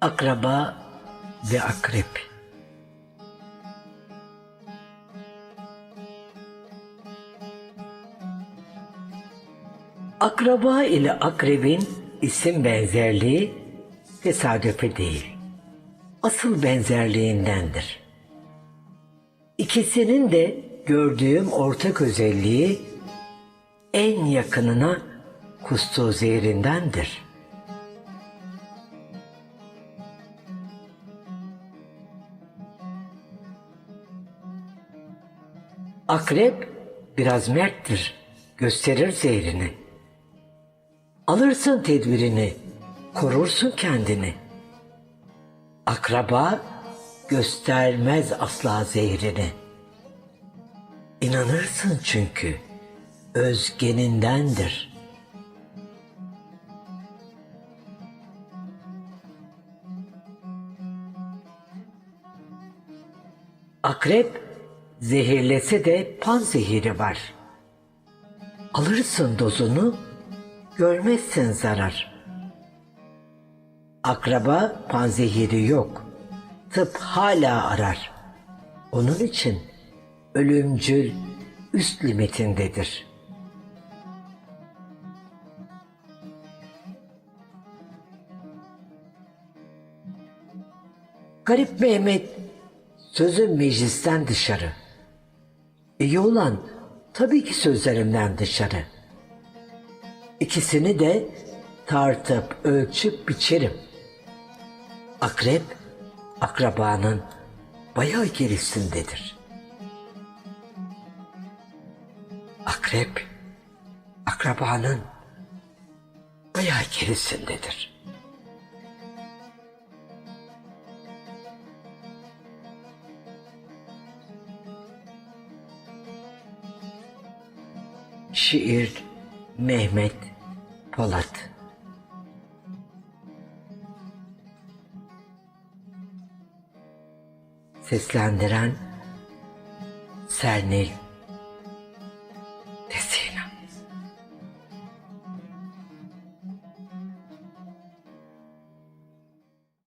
Akraba ve akrep. Akraba ile akrebin isim benzerliği tesadüfi değil. Asıl benzerliğindendir. İkisinin de gördüğüm ortak özelliği en yakınına kustuğu zehrindendir. Akrep biraz merttir, gösterir zehrini. Alırsın tedbirini, korursun kendini. Akraba göstermez asla zehrini. İnanırsın çünkü özgenindendir. Akrep zehirlese de pan zehiri var. Alırsın dozunu, görmezsin zarar. Akraba panzehiri yok. Tıp hala arar. Onun için ölümcül üst limitindedir. Garip Mehmet sözü meclisten dışarı. İyi olan tabii ki sözlerimden dışarı. İkisini de tartıp ölçüp biçerim. Akrep, akrabanın bayağı gerisindedir. Akrep, akrabanın bayağı gerisindedir. Şiir Mehmet Polat. Seslendiren Sernil